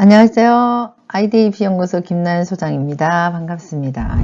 안녕하세요. IDP 연구소 김나연 소장입니다. 반갑습니다.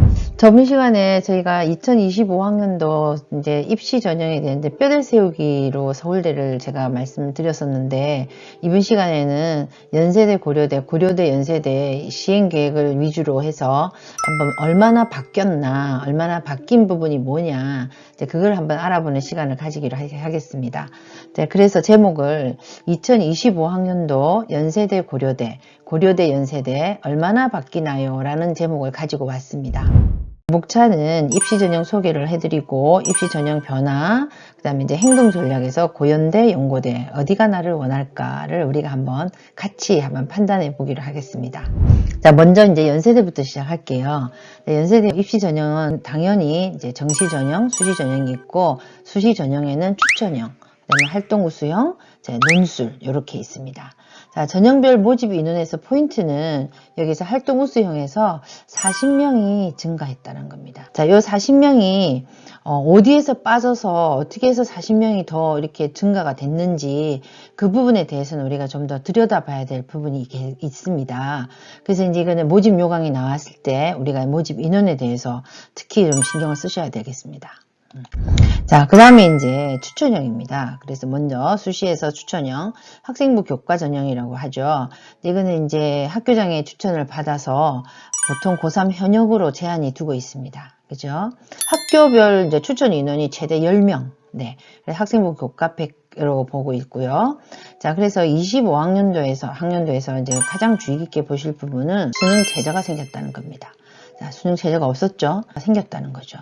저번 시간에 저희가 2025학년도 이제 입시 전형에 대한 이제 뼈대 세우기로 서울대를 제가 말씀드렸었는데 이번 시간에는 연세대 고려대 고려대 연세대 시행 계획을 위주로 해서 한번 얼마나 바뀌었나 얼마나 바뀐 부분이 뭐냐 이제 그걸 한번 알아보는 시간을 가지기로 하- 하겠습니다. 네, 그래서 제목을 2025학년도 연세대 고려대 고려대 연세대 얼마나 바뀌나요? 라는 제목을 가지고 왔습니다. 목차는 입시 전형 소개를 해드리고 입시 전형 변화, 그 다음에 이제 행동 전략에서 고연대, 연고대 어디가 나를 원할까를 우리가 한번 같이 한번 판단해 보기로 하겠습니다. 자, 먼저 이제 연세대부터 시작할게요. 네, 연세대 입시 전형은 당연히 이제 정시 전형, 수시 전형이 있고 수시 전형에는 추천형, 그다음에 활동 우수형, 자, 논술 이렇게 있습니다. 자, 전형별 모집 인원에서 포인트는 여기서 활동 우수형에서 40명이 증가했다는 겁니다. 자, 요 40명이 어, 디에서 빠져서 어떻게 해서 40명이 더 이렇게 증가가 됐는지 그 부분에 대해서는 우리가 좀 더 들여다봐야 될 부분이 있습니다. 그래서 이제 이거는 모집 요강이 나왔을 때 우리가 모집 인원에 대해서 특히 좀 신경을 쓰셔야 되겠습니다. 자, 그 다음에 이제 추천형입니다. 그래서 먼저 수시에서 추천형, 학생부 교과 전형이라고 하죠. 이거는 이제 학교장의 추천을 받아서 보통 고3 현역으로 제한이 두고 있습니다. 그죠? 학교별 이제 추천 인원이 최대 10명. 네. 학생부 교과 100으로 보고 있고요. 자, 그래서 25학년도에서, 학년도에서 이제 가장 주의 깊게 보실 부분은 수능 제자가 생겼다는 겁니다. 자, 수능 체제가 없었죠. 생겼다는 거죠.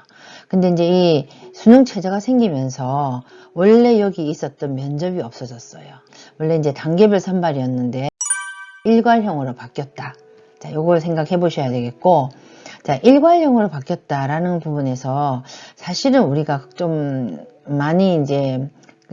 근데 이제 이 수능 체제가 생기면서 원래 여기 있었던 면접이 없어졌어요. 원래 이제 단계별 선발이었는데 일괄형으로 바뀌었다. 자, 요걸 생각해 보셔야 되겠고, 자, 일괄형으로 바뀌었다라는 부분에서 사실은 우리가 좀 많이 이제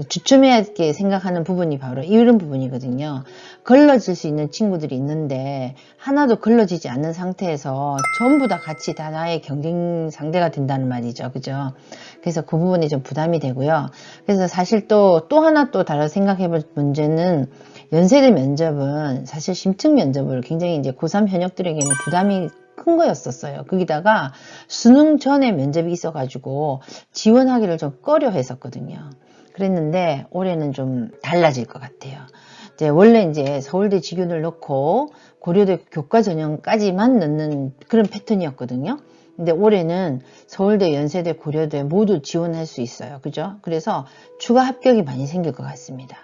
주춤하게 생각하는 부분이 바로 이런 부분이거든요. 걸러질 수 있는 친구들이 있는데 하나도 걸러지지 않는 상태에서 전부 다 같이 다 나의 경쟁 상대가 된다는 말이죠. 그죠? 그래서 그 부분이 좀 부담이 되고요. 그래서 사실 또, 또 하나 또 다른 생각해 볼 문제는 연세대 면접은 사실 심층 면접을 굉장히 이제 고3 현역들에게는 부담이 큰 거였었어요. 거기다가 수능 전에 면접이 있어가지고 지원하기를 좀 꺼려 했었거든요. 그랬는데 올해는 좀 달라질 것 같아요. 이제 원래 이제 서울대 직윤을 넣고 고려대 교과 전형까지만 넣는 그런 패턴이었거든요. 근데 올해는 서울대, 연세대, 고려대 모두 지원할 수 있어요. 그죠? 그래서 추가 합격이 많이 생길 것 같습니다.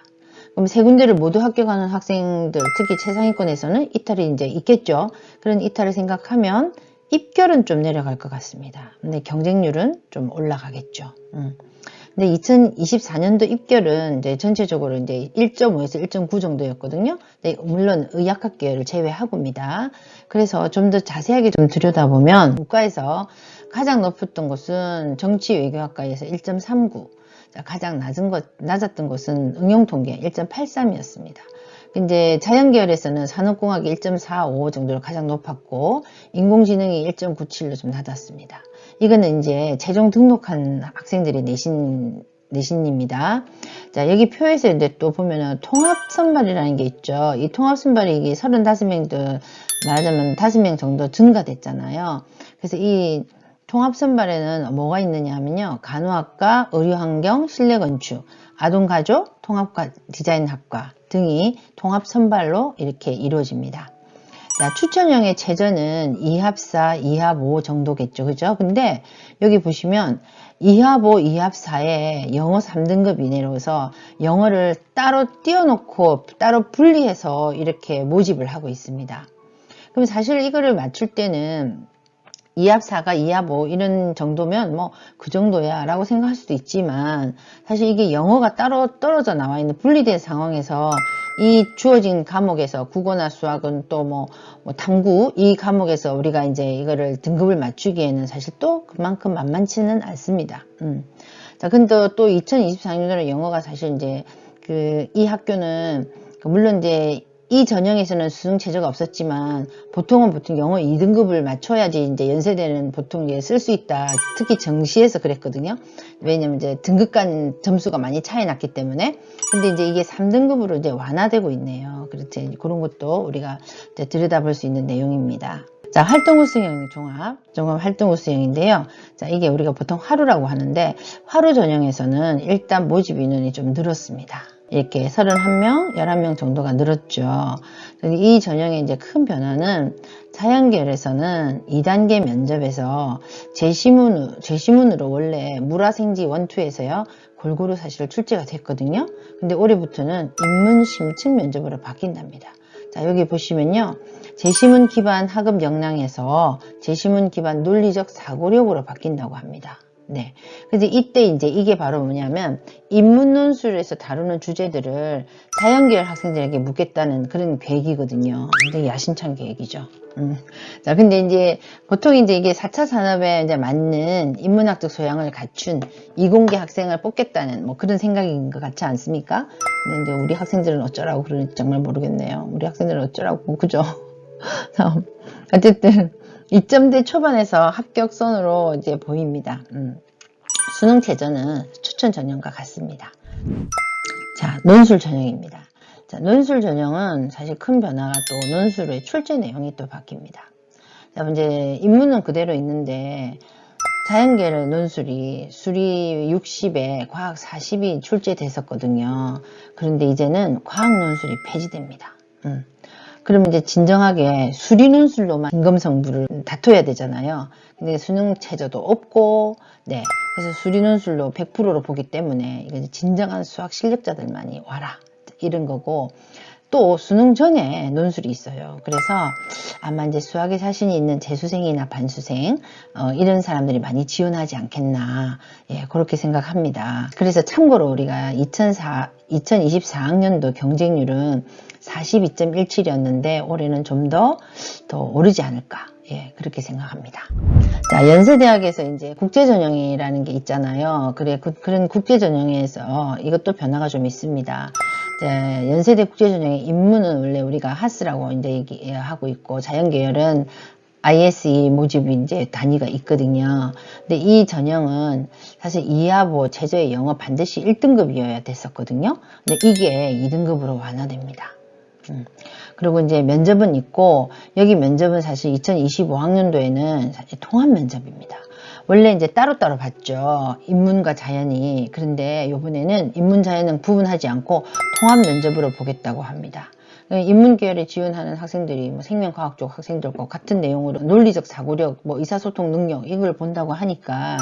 그럼 세 군데를 모두 합격하는 학생들, 특히 최상위권에서는 이탈이 이제 있겠죠. 그런 이탈을 생각하면 입결은 좀 내려갈 것 같습니다. 근데 경쟁률은 좀 올라가겠죠. 음. 근데 2024년도 입결은 이제 전체적으로 이제 1.5에서 1.9 정도였거든요. 근데 물론 의학학 계열을 제외하고입니다. 그래서 좀 더 자세하게 좀 들여다보면 국가에서 가장 높았던 곳은 정치외교학과에서 1.39, 가장 낮은 것, 낮았던 곳은 응용통계 1.83이었습니다. 이제 자연계열에서는 산업공학이 1.45 정도로 가장 높았고 인공지능이 1.97로 좀 낮았습니다. 이거는 이제 최종 등록한 학생들의 내신 내신입니다. 자, 여기 표에서 이제 또 보면은 통합 선발이라는 게 있죠. 이 통합 선발이 이게 35명도 말하자면 5명 정도 증가됐잖아요. 그래서 이 통합 선발에는 뭐가 있느냐 하면요. 간호학과, 의료환경, 실내건축, 아동가족, 통합과 디자인학과 등이 통합 선발로 이렇게 이루어집니다. 자, 추천형의 최저는 2합 4, 2합 5 정도겠죠. 그죠? 근데 여기 보시면 2합 5, 2합 4에 영어 3등급 이내로서 영어를 따로 띄워놓고 따로 분리해서 이렇게 모집을 하고 있습니다. 그럼 사실 이거를 맞출 때는 2합 4가 2합 5 이런 정도면 뭐 그 정도야 라고 생각할 수도 있지만 사실 이게 영어가 따로 떨어져 나와 있는 분리된 상황에서 이 주어진 과목에서 국어나 수학은 또뭐 탐구 이 과목에서 우리가 이제 이거를 등급을 맞추기에는 사실 또 그만큼 만만치는 않습니다. 음. 자, 근데 또 2024년도는 영어가 사실 이제 그 이 학교는 그 물론 이제 이 전형에서는 수능 체제가 없었지만 보통은 보통 영어 2등급을 맞춰야지 이제 연세대는 보통 쓸수 있다. 특히 정시에서 그랬거든요. 왜냐면 이제 등급 간 점수가 많이 차이 났기 때문에. 근데 이제 이게 3등급으로 이제 완화되고 있네요. 그렇지. 그런 것도 우리가 들여다볼 수 있는 내용입니다. 자, 활동 우수형 종합, 종합 활동 우수형인데요. 자, 이게 우리가 보통 하루라고 하는데, 하루 전형에서는 일단 모집 인원이 좀 늘었습니다. 이렇게 31명, 11명 정도가 늘었죠. 이 전형의 이제 큰 변화는 자연계열에서는 2단계 면접에서 재시문, 재시문으로 원래 물화생지 1, 2에서요, 골고루 사실 출제가 됐거든요. 근데 올해부터는 인문 심층 면접으로 바뀐답니다. 자, 여기 보시면요. 재시문 기반 학업 역량에서 재시문 기반 논리적 사고력으로 바뀐다고 합니다. 네. 그래서 이때 이제 이게 바로 뭐냐면 인문 논술에서 다루는 주제들을 자연계열 학생들에게 묻겠다는 그런 계획이거든요. 굉장히 야심찬 계획이죠. 음. 자, 근데 이제 보통 이제 이게 4차 산업에 이제 맞는 인문학적 소양을 갖춘 이공계 학생을 뽑겠다는 뭐 그런 생각인 것 같지 않습니까? 근데 이제 우리 학생들은 어쩌라고 그러는지 정말 모르겠네요. 우리 학생들은 어쩌라고, 그죠? 어쨌든 2점대 초반에서 합격선으로 이제 보입니다. 음. 수능 최저는 추천 전형과 같습니다. 자, 논술 전형입니다. 자, 논술 전형은 사실 큰 변화가 또 논술의 출제 내용이 또 바뀝니다. 자, 이제 인문은 그대로 있는데 자연계열 논술이 수리 60에 과학 40이 출제됐었거든요. 그런데 이제는 과학 논술이 폐지됩니다. 음. 그러면 이제 진정하게 수리 논술로만 임금성부를 다퉈야 되잖아요. 근데 수능 체제도 없고, 네. 그래서 수리 논술로 100%로 보기 때문에 이게 진정한 수학 실력자들만이 와라. 이런 거고, 또 수능 전에 논술이 있어요. 그래서 아마 이제 수학에 자신이 있는 재수생이나 반수생 어, 이런 사람들이 많이 지원하지 않겠나 예, 그렇게 생각합니다. 그래서 참고로 우리가 2004, 2024학년도 경쟁률은 42.17이었는데 올해는 좀 더더 오르지 않을까 예, 그렇게 생각합니다. 자, 연세대학에서 이제 국제전형이라는 게 있잖아요. 그래, 그, 런 국제전형에서 이것도 변화가 좀 있습니다. 이제 연세대 국제전형의 입문은 원래 우리가 하스라고 이제 얘기하고 있고, 자연계열은 ISE 모집이 이제 단위가 있거든요. 근데 이 전형은 사실 이하보 최저의 영어 반드시 1등급이어야 됐었거든요. 근데 이게 2등급으로 완화됩니다. 음. 그리고 이제 면접은 있고 여기 면접은 사실 2025학년도에는 사실 통합 면접입니다. 원래 이제 따로따로 봤죠. 인문과 자연이. 그런데 이번에는 인문 자연은 구분하지 않고 통합 면접으로 보겠다고 합니다. 인문 계열에 지원하는 학생들이 뭐 생명과학 쪽 학생들과 같은 내용으로 논리적 사고력, 뭐 의사소통 능력 이걸 본다고 하니까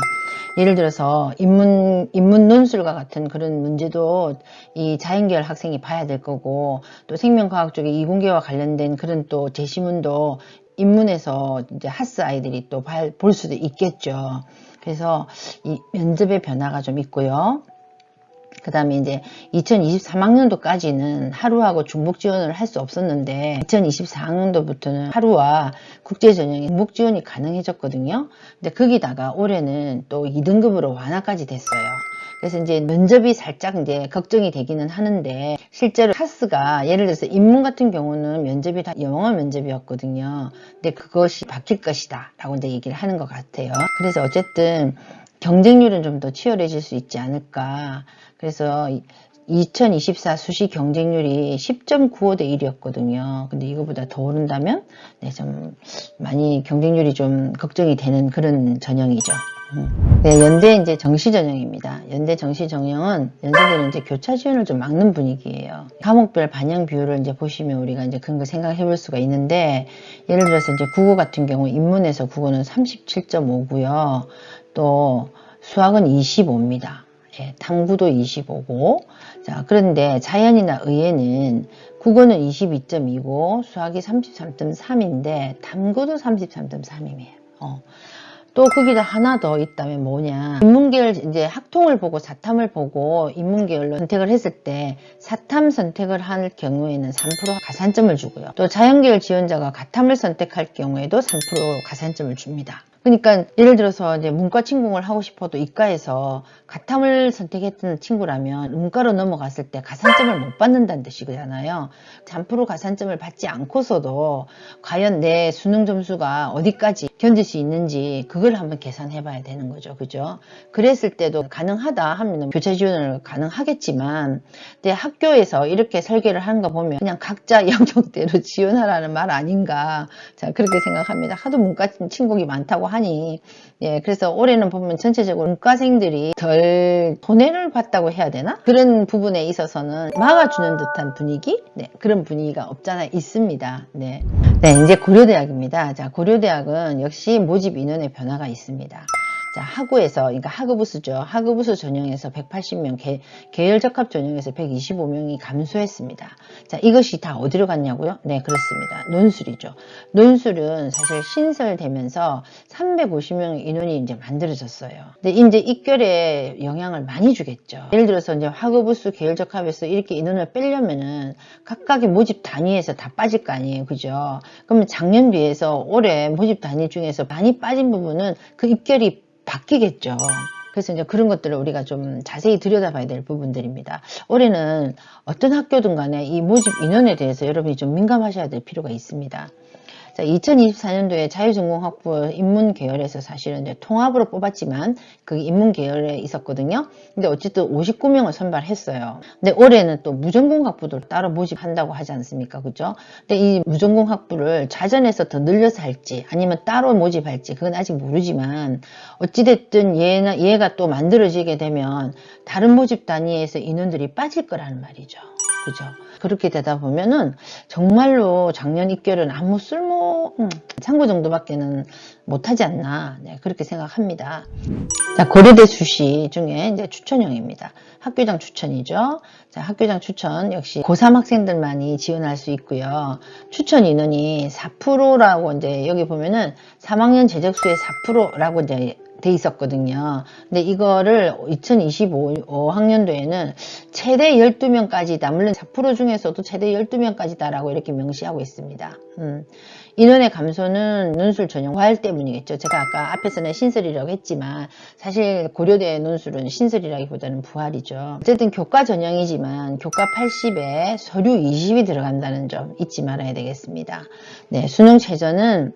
예를 들어서 인문 인문 논술과 같은 그런 문제도 이 자연계열 학생이 봐야 될 거고 또 생명과학 쪽에 이공계와 관련된 그런 또 제시문도 인문에서 이제 하스 아이들이 또 볼 수도 있겠죠. 그래서 이 면접의 변화가 좀 있고요. 그 다음에 이제 2023학년도까지는 하루하고 중복 지원을 할 수 없었는데 2024학년도부터는 하루와 국제 전형의 중복 지원이 가능해졌거든요. 근데 거기다가 올해는 또 2등급으로 완화까지 됐어요. 그래서 이제 면접이 살짝 이제 걱정이 되기는 하는데 실제로 하스가 예를 들어서 인문 같은 경우는 면접이 다 영어 면접이었거든요. 근데 그것이 바뀔 것이다 라고 이제 얘기를 하는 것 같아요. 그래서 어쨌든 경쟁률은 좀 더 치열해질 수 있지 않을까. 그래서 2024 수시 경쟁률이 10.95 대 1이었거든요. 근데 이거보다 더 오른다면 네, 좀 많이 경쟁률이 좀 걱정이 되는 그런 전형이죠. 음. 네, 연대 이제 정시 전형입니다. 연대 정시 전형은 연세대는 이제 교차 지원을 좀 막는 분위기예요. 과목별 반영 비율을 이제 보시면 우리가 이제 그런 걸 생각해 볼 수가 있는데 예를 들어서 이제 국어 같은 경우 인문에서 국어는 37.5고요. 또 수학은 25입니다. 예, 탐구도 25고 자 그런데 자연이나 의예는 국어는 22.2고 수학이 33.3인데 탐구도 33.3이에요. 어. 또 거기다 하나 더 있다면 뭐냐. 인문계열 이제 학통을 보고 사탐을 보고 인문계열로 선택을 했을 때 사탐 선택을 할 경우에는 3% 가산점을 주고요. 또 자연계열 지원자가 가탐을 선택할 경우에도 3% 가산점을 줍니다. 그러니까 예를 들어서 이제 문과 침공을 하고 싶어도 이과에서 가탐을 선택했던 친구라면 문과로 넘어갔을 때 가산점을 못 받는다는 뜻이잖아요. 잠프로 가산점을 받지 않고서도 과연 내 수능 점수가 어디까지 견딜 수 있는지 그걸 한번 계산해 봐야 되는 거죠. 그죠? 그랬을 때도 가능하다 하면 교차 지원을 가능하겠지만 근데 학교에서 이렇게 설계를 하는 거 보면 그냥 각자 영역대로 지원하라는 말 아닌가 자 그렇게 생각합니다. 하도 문과 친곡이 많다고 하니 예 그래서 올해는 보면 전체적으로 문과생들이 덜 손해를 봤다고 해야 되나 그런 부분에 있어서는 막아주는 듯한 분위기 네 그런 분위기가 없잖아 있습니다. 네, 네 이제 고려대학입니다. 자 고려대학은 역시 모집 인원의 변화가 있습니다. 자, 하구에서, 그러니까 하급부수죠. 하급부수 전형에서 180명, 계, 계열 적합 전형에서 125명이 감소했습니다. 자, 이것이 다 어디로 갔냐고요? 네, 그렇습니다. 논술이죠. 논술은 사실 신설되면서 350명 인원이 이제 만들어졌어요. 근데 이제 입결에 영향을 많이 주겠죠. 예를 들어서 이제 하급부수 계열 적합에서 이렇게 인원을 빼려면은 각각의 모집 단위에서 다 빠질 거 아니에요. 그죠? 그러면 작년 비해서 올해 모집 단위 중에서 많이 빠진 부분은 그 입결이 바뀌겠죠. 그래서 이제 그런 것들을 우리가 좀 자세히 들여다봐야 될 부분들입니다. 올해는 어떤 학교든 간에 이 모집 인원에 대해서 여러분이 좀 민감하셔야 될 필요가 있습니다. 자, 2024년도에 자유전공학부 인문 계열에서 사실은 이제 통합으로 뽑았지만 그 인문 계열에 있었거든요. 근데 어쨌든 59명을 선발했어요. 근데 올해는 또 무전공 학부도 따로 모집한다고 하지 않습니까? 그죠? 근데 이 무전공 학부를 자전에서 더 늘려서 할지 아니면 따로 모집할지 그건 아직 모르지만 어찌됐든 얘나 얘가 또 만들어지게 되면 다른 모집 단위에서 인원들이 빠질 거라는 말이죠. 그죠? 그렇게 되다 보면은 정말로 작년 입결은 아무 쓸모 음, 참고 정도밖에는 못하지 않나 네, 그렇게 생각합니다. 자 고려대 수시 중에 이제 추천형입니다. 학교장 추천이죠. 자 학교장 추천 역시 고3 학생들만이 지원할 수 있고요. 추천 인원이 4%라고 이제 여기 보면은 3학년 재적 수의 4%라고 이제 돼 있었거든요. 근데 이거를 2025학년도에는 최대 12명까지다. 물론 4% 중에서도 최대 12명까지다라고 이렇게 명시하고 있습니다. 음. 인원의 감소는 논술 전형 과열 때문이겠죠. 제가 아까 앞에서는 신설이라고 했지만 사실 고려대 논술은 신설이라기보다는 부활이죠. 어쨌든 교과 전형이지만 교과 80에 서류 20이 들어간다는 점 잊지 말아야 되겠습니다. 네, 수능 최저는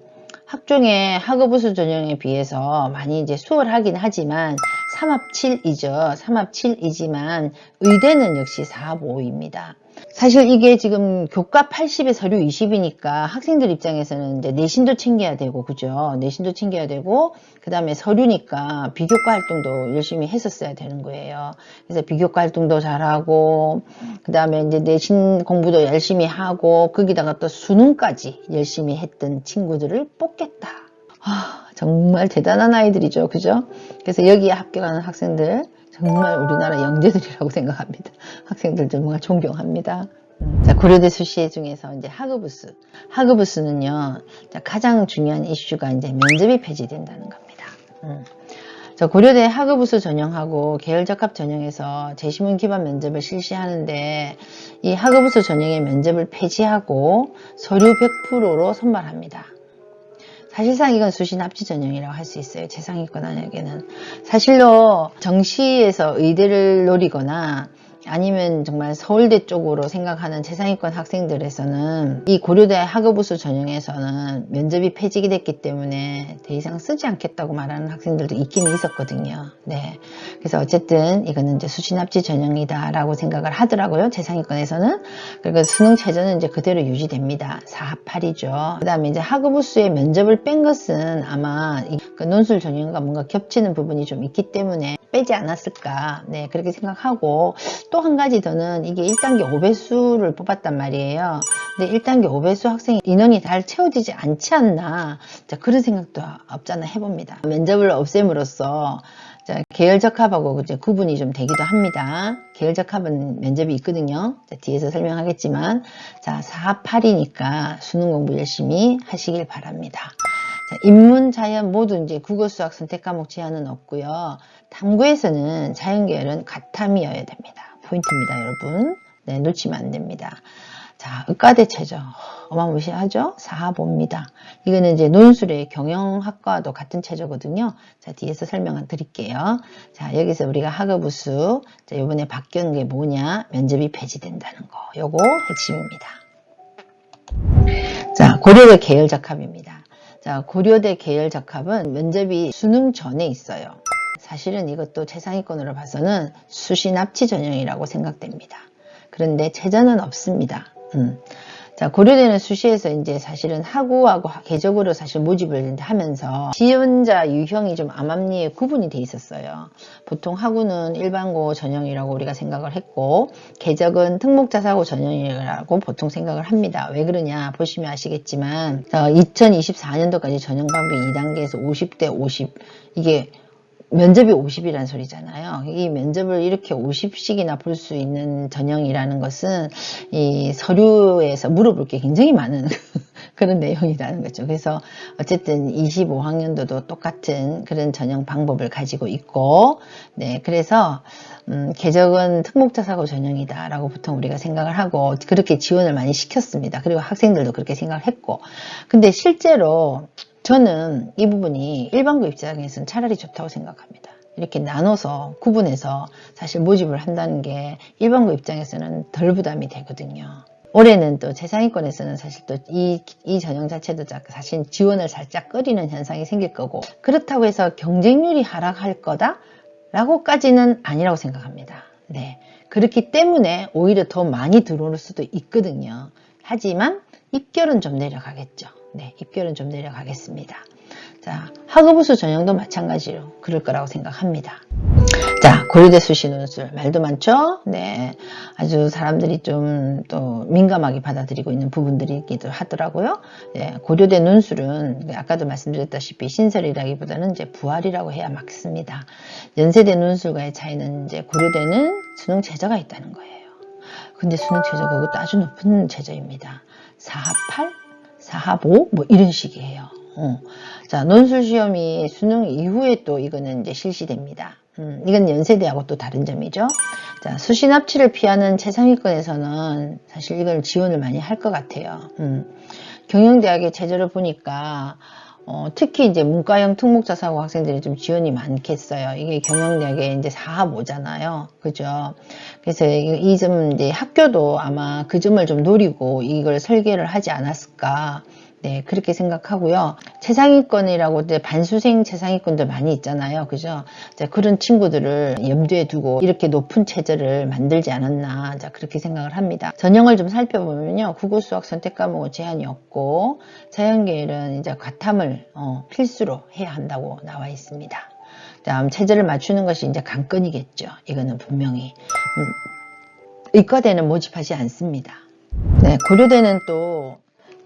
학종의 학업우수 전형에 비해서 많이 이제 수월하긴 하지만 3합 7이죠. 3합 7이지만 의대는 역시 4합 5입니다. 사실 이게 지금 교과 80에 서류 20이니까 학생들 입장에서는 이제 내신도 챙겨야 되고, 그죠? 내신도 챙겨야 되고, 그 다음에 서류니까 비교과 활동도 열심히 했었어야 되는 거예요. 그래서 비교과 활동도 잘하고, 그 다음에 이제 내신 공부도 열심히 하고, 거기다가 또 수능까지 열심히 했던 친구들을 뽑겠다. 아, 정말 대단한 아이들이죠. 그죠? 그래서 여기에 합격하는 학생들, 정말 우리나라 영재들이라고 생각합니다. 학생들 정말 존경합니다. 음, 자, 고려대 수시 중에서 이제 하그부스. 하그부스는요, 자, 가장 중요한 이슈가 이제 면접이 폐지된다는 겁니다. 음. 자, 고려대 하그부스 전형하고 계열적합 전형에서 재시문 기반 면접을 실시하는데 이 하그부스 전형의 면접을 폐지하고 서류 100%로 선발합니다. 사실상 이건 수시 납치 전형이라고 할 수 있어요. 재상위권에게는. 사실로 정시에서 의대를 노리거나 아니면 정말 서울대 쪽으로 생각하는 재상위권 학생들에서는 이 고려대 학업우수 전형에서는 면접이 폐지가 됐기 때문에 더 이상 쓰지 않겠다고 말하는 학생들도 있기는 있었거든요. 네. 그래서 어쨌든 이거는 이제 수시납치 전형이다라고 생각을 하더라고요. 재상위권에서는. 그리고 수능 최저는 이제 그대로 유지됩니다. 4합 8이죠. 그 다음에 이제 학업우수의 면접을 뺀 것은 아마 그 논술 전형과 뭔가 겹치는 부분이 좀 있기 때문에 빼지 않았을까. 네. 그렇게 생각하고 또 한 가지 더는 이게 1단계 5배수를 뽑았단 말이에요. 근데 1단계 5배수 학생이 인원이 잘 채워지지 않지 않나. 자, 그런 생각도 없잖아 해봅니다. 면접을 없앰으로써 자, 계열 적합하고 이제 구분이 좀 되기도 합니다. 계열 적합은 면접이 있거든요. 자, 뒤에서 설명하겠지만, 자, 4, 8이니까 수능 공부 열심히 하시길 바랍니다. 자, 인문, 자연 모두 이제 국어, 수학 선택 과목 제한은 없고요. 탐구에서는 자연 계열은 가탐이어야 됩니다. 포인트입니다, 여러분. 네, 놓치면 안 됩니다. 자, 의과대체죠. 어마무시하죠? 4보입니다. 이거는 이제 논술의 경영학과도 같은 체제거든요. 자, 뒤에서 설명을 드릴게요. 자, 여기서 우리가 학업우수, 자, 요번에 바뀐 게 뭐냐? 면접이 폐지된다는 거. 요거 핵심입니다. 자, 고려대 계열 적합입니다. 자, 고려대 계열 적합은 면접이 수능 전에 있어요. 사실은 이것도 최상위권으로 봐서는 수시 납치 전형이라고 생각됩니다. 그런데 최저는 없습니다. 음. 자, 고려대는 수시에서 이제 사실은 학우하고 계적으로 사실 모집을 하면서 지원자 유형이 좀 암암리에 구분이 돼 있었어요. 보통 학우는 일반고 전형이라고 우리가 생각을 했고, 계적은 특목자사고 전형이라고 보통 생각을 합니다. 왜 그러냐 보시면 아시겠지만, 2024년도까지 전형 방비 2단계에서 50대 50, 이게 면접이 50이라는 소리잖아요. 이 면접을 이렇게 50씩이나 볼 수 있는 전형이라는 것은 이 서류에서 물어볼 게 굉장히 많은 그런 내용이라는 거죠. 그래서 어쨌든 25학년도도 똑같은 그런 전형 방법을 가지고 있고, 네, 그래서 음, 개적은 특목자사고 전형이다라고 보통 우리가 생각을 하고 그렇게 지원을 많이 시켰습니다. 그리고 학생들도 그렇게 생각을 했고, 근데 실제로 저는 이 부분이 일반고 입장에서는 차라리 좋다고 생각합니다. 이렇게 나눠서 구분해서 사실 모집을 한다는 게 일반고 입장에서는 덜 부담이 되거든요. 올해는 또 재상위권에서는 사실 또 이 이 전형 자체도 사실 지원을 살짝 꺼리는 현상이 생길 거고 그렇다고 해서 경쟁률이 하락할 거다 라고까지는 아니라고 생각합니다. 네. 그렇기 때문에 오히려 더 많이 들어올 수도 있거든요. 하지만 입결은 좀 내려가겠죠. 네, 입결은 좀 내려가겠습니다. 자, 학업우수 전형도 마찬가지로 그럴 거라고 생각합니다. 자, 고려대 수시 논술 말도 많죠? 네, 아주 사람들이 좀 또 민감하게 받아들이고 있는 부분들이기도 하더라고요. 네, 고려대 논술은 아까도 말씀드렸다시피 신설이라기보다는 이제 부활이라고 해야 맞습니다. 연세대 논술과의 차이는 이제 고려대는 수능 최저가 있다는 거예요. 근데 수능 최저 그것도 아주 높은 최저입니다. 4합8 4합 5? 뭐 이런 식이에요. 어. 자, 논술 시험이 수능 이후에 또 이거는 이제 실시됩니다. 음, 이건 연세대하고 또 다른 점이죠. 자, 수시 납치를 피하는 최상위권에서는 사실 이걸 지원을 많이 할 것 같아요. 음, 경영대학의 체제를 보니까 어, 특히 이제 문과형 특목자사고 학생들이 좀 지원이 많겠어요. 이게 경영대학에 이제 4합 5잖아요. 그죠? 그래서 이 점 이제 학교도 아마 그 점을 좀 노리고 이걸 설계를 하지 않았을까. 네, 그렇게 생각하고요. 최상위권이라고 이제 반수생 최상위권들 많이 있잖아요. 그죠? 자, 그런 친구들을 염두에 두고 이렇게 높은 체제를 만들지 않았나. 자, 그렇게 생각을 합니다. 전형을 좀 살펴보면요. 국어, 수학 선택 과목은 제한이 없고, 자연계열은 이제 과탐을 어, 필수로 해야 한다고 나와 있습니다. 다음 체제를 맞추는 것이 이제 관건이겠죠. 이거는 분명히. 음, 의과대는 모집하지 않습니다. 네, 고려대는 또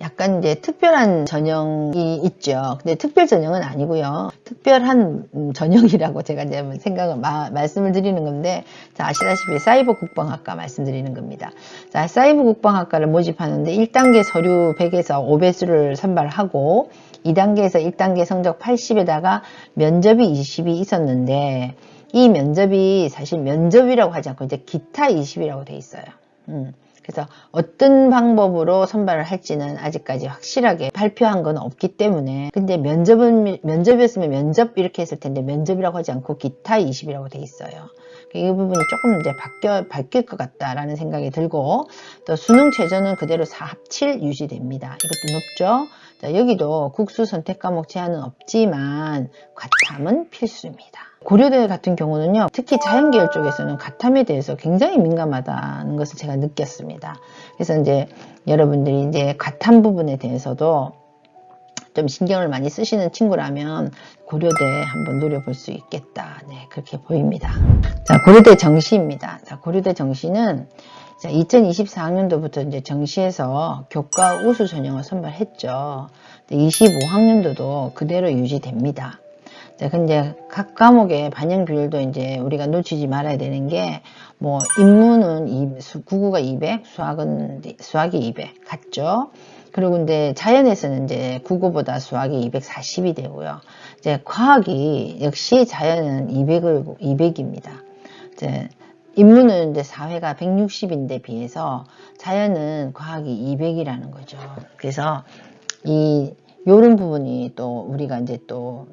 약간 이제 특별한 전형이 있죠. 근데 특별 전형은 아니고요. 특별한 음, 전형이라고 제가 이제 생각을 마, 말씀을 드리는 건데, 자, 아시다시피 사이버 국방학과 말씀드리는 겁니다. 자, 사이버 국방학과를 모집하는데 1단계 서류 100에서 5배수를 선발하고 2단계에서 1단계 성적 80에다가 면접이 20이 있었는데 이 면접이 사실 면접이라고 하지 않고 이제 기타 20이라고 돼 있어요. 음. 그래서 어떤 방법으로 선발을 할지는 아직까지 확실하게 발표한 건 없기 때문에 근데 면접은 면접이었으면 면접 이렇게 했을 텐데 면접이라고 하지 않고 기타 20이라고 돼 있어요. 이 부분이 조금 이제 바뀌어, 바뀔 것 같다라는 생각이 들고 또 수능 최저는 그대로 4합 7 유지됩니다. 이것도 높죠. 자, 여기도 국수 선택 과목 제한은 없지만 과탐은 필수입니다. 고려대 같은 경우는요, 특히 자연계열 쪽에서는 가탐에 대해서 굉장히 민감하다는 것을 제가 느꼈습니다. 그래서 이제 여러분들이 이제 가탐 부분에 대해서도 좀 신경을 많이 쓰시는 친구라면 고려대 한번 노려볼 수 있겠다. 네, 그렇게 보입니다. 자, 고려대 정시입니다. 자, 고려대 정시는 2024학년도부터 이제 정시에서 교과 우수 전형을 선발했죠. 25학년도도 그대로 유지됩니다. 자, 근데 각 과목의 반영 비율도 이제 우리가 놓치지 말아야 되는 게, 뭐, 인문은 2, 국어가 200, 수학은, 수학이 200 같죠? 그리고 이제 자연에서는 이제 국어보다 수학이 240이 되고요. 이제 과학이 역시 자연은 200을, 200입니다. 이제 인문은 이제 사회가 160인데 비해서 자연은 과학이 200이라는 거죠. 그래서 이 요런 부분이 또 우리가 이제 또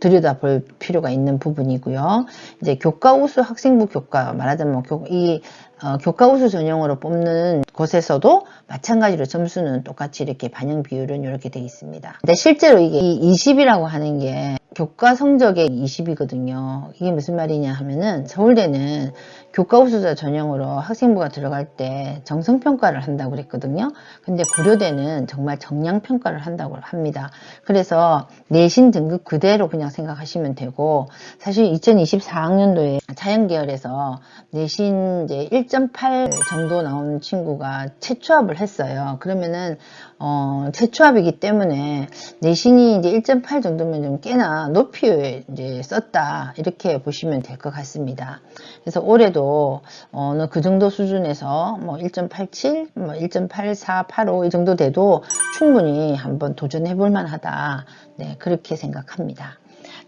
들여다 볼 필요가 있는 부분이고요. 이제 교과 우수 학생부 교과 말하자면 교, 이 어, 교과 우수 전형으로 뽑는 곳에서도 마찬가지로 점수는 똑같이 이렇게 반영 비율은 이렇게 되어 있습니다. 근데 실제로 이게 이 20이라고 하는 게 교과 성적의 20이거든요. 이게 무슨 말이냐 하면은 서울대는 교과 우수자 전형으로 학생부가 들어갈 때 정성평가를 한다고 그랬거든요. 근데 고려대는 정말 정량평가를 한다고 합니다. 그래서 내신 등급 그대로 그냥 생각하시면 되고 사실 2024학년도에 자연계열에서 내신 이제 1.8 정도 나온 친구가 채추합을 했어요. 그러면은 어, 채추합이기 때문에 내신이 이제 1.8 정도면 좀 꽤나 높이 이제 썼다 이렇게 보시면 될 것 같습니다. 그래서 올해도 어느 그 정도 수준에서 뭐 1.87, 뭐 1.84, 85 이 정도 돼도 충분히 한번 도전해 볼 만하다. 네, 그렇게 생각합니다.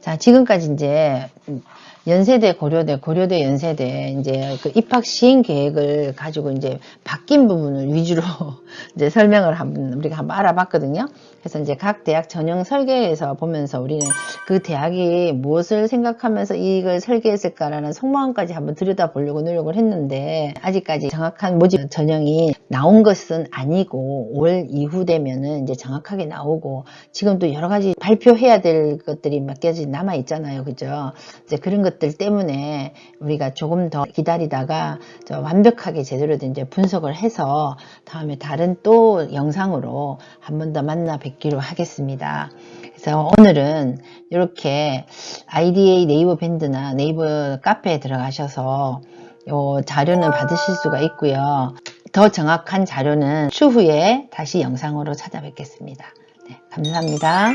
자, 지금까지 이제 연세대, 고려대, 고려대, 연세대 이제 그 입학 시행 계획을 가지고 이제 바뀐 부분을 위주로 이제 설명을 한번 우리가 한번 알아봤거든요. 그래서 이제 각 대학 전형 설계에서 보면서 우리는 그 대학이 무엇을 생각하면서 이걸 설계했을까라는 속마음까지 한번 들여다보려고 노력을 했는데 아직까지 정확한 모집 전형이 나온 것은 아니고 올 이후 되면은 이제 정확하게 나오고 지금 또 여러 가지 발표해야 될 것들이 몇 가지 남아 있잖아요. 그죠? 이제 그런 것들 때문에 우리가 조금 더 기다리다가 저 완벽하게 제대로 된 이제 분석을 해서 다음에 다른 또 영상으로 한 번 더 만나 뵙 기로 하겠습니다. 그래서 오늘은 이렇게 IDA 네이버 밴드나 네이버 카페에 들어가셔서 요 자료는 받으실 수가 있고요. 더 정확한 자료는 추후에 다시 영상으로 찾아뵙겠습니다. 네, 감사합니다.